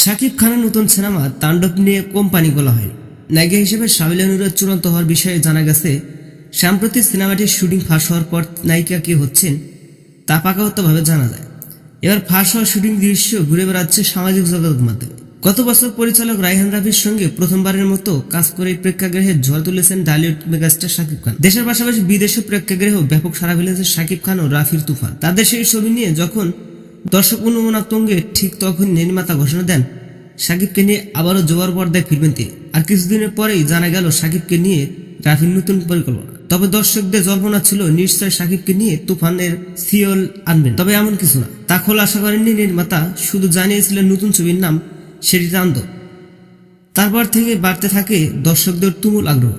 শাকিব খানের নতুন সিনেমা তাণ্ডব নিয়ে কোম্পানি বলা হয় নায়িকা হিসেবে সাবিলা নুরের চূড়ান্ত হওয়ার বিষয়ে জানা গেছে, সাম্প্রতিক সিনেমাটির শুটিং ফাঁস হওয়ার পর নায়িকা কে হচ্ছেন তা পাকাগতভাবে জানা যায়। এবার ফাঁস হওয়া শুটিং দৃশ্য ঘুরে বেড়াচ্ছে সামাজিক যোগাযোগ মাধ্যমে। গত বছর পরিচালক রায়হান রাফির সঙ্গে প্রথমবারের মতো কাজ করে প্রেক্ষাগৃহে ঝড় তুলেছেন ডালিউড মেগাস্টার শাকিব খান। দেশের পাশাপাশি বিদেশে প্রেক্ষাগৃহেও ব্যাপক সারা ফেলেছে শাকিব খান ও রাফির তুফান। তাদের সেই ছবি নিয়ে যখন দর্শক অনুমোনা তঙ্গে ঠিক তখন নির্মাতা ঘোষণা দেন। সাকিবকে নিয়ে আবারও জোয়ার পর্দায় ফিরবেন তিনি। আর কিছুদিনের পরেই জানা গেল সাকিবকে নিয়ে রাফির নতুন পরিকল্পনা। তবে দর্শকদের জল্পনা ছিল, নিশ্চয় সাকিবকে নিয়ে তুফানের সিওল আনবেন। তবে এমন কিছু না। তা আশা করেননি নির্মাতা। শুধু জানিয়েছিলেন নতুন ছবির নাম সেটি তান্দ তারপর থেকে বাড়তে থাকে দর্শকদের তুমুল আগ্রহ।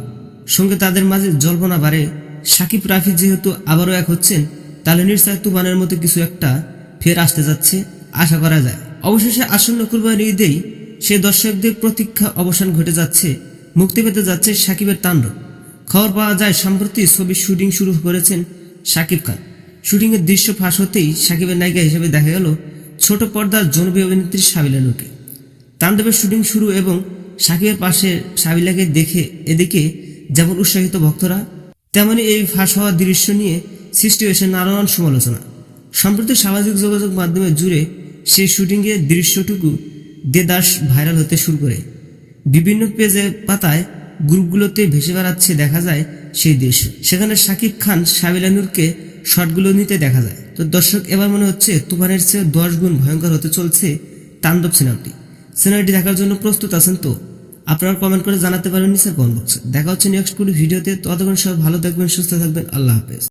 সঙ্গে তাদের মাঝে জল্পনা বাড়ে, সাকিব, রাফি যেহেতু আবারও এক হচ্ছেন, তাহলে নিশ্চয় তুফানের মতো কিছু একটা ফের আসতে যাচ্ছে, আশা করা যায়। অবশেষে আসন্ন কুরবানি ঈদেই সে দর্শকদের প্রতীক্ষা অবসান ঘটে যাচ্ছে, মুক্তি পেতে যাচ্ছে সাকিবের তাণ্ডব। খবর পাওয়া যায়, সম্প্রতি ছবির শুটিং শুরু করেছেন সাকিব খান। শুটিংয়ের দৃশ্য ফাঁস হতেই সাকিবের নায়িকা হিসেবে দেখা গেল ছোট পর্দার জনপ্রিয় অভিনেত্রী সাবিলা নুরকে। তাণ্ডবের শুটিং শুরু এবং সাকিবের পাশে সাবিলাকে দেখে এদিকে যেমন উৎসাহিত ভক্তরা, তেমনি এই ফাঁস হওয়া দৃশ্য নিয়ে সৃষ্টি হয়েছে নানান সমালোচনা। সম্প্রতি সামাজিক যোগাযোগ মাধ্যমে জুড়ে সেই শুটিংয়ের দৃশ্যটুকু দেদাস ভাইরাল হতে শুরু করে। বিভিন্ন পেজে পাতায় গ্রুপগুলোতে ভেসে বেড়াচ্ছে দেখা যায় সেই দৃশ্য। সেখানে শাকিব খান, সাবিলা নূরকে শটগুলো নিতে দেখা যায়। তো দর্শক, এবার মনে হচ্ছে তুফানের চেয়ে দশ গুণ ভয়ঙ্কর হতে চলছে তাণ্ডব সিনেমাটি সিনেমাটি দেখার জন্য প্রস্তুত আছেন তো? আপনারা কমেন্ট করে জানাতে পারেন নিচের কমেন্ট বক্সে দেখা হচ্ছে নেক্সট কোনো ভিডিওতে। ততক্ষণ সব ভালো থাকবেন, সুস্থ থাকবেন। আল্লাহ হাফেজ।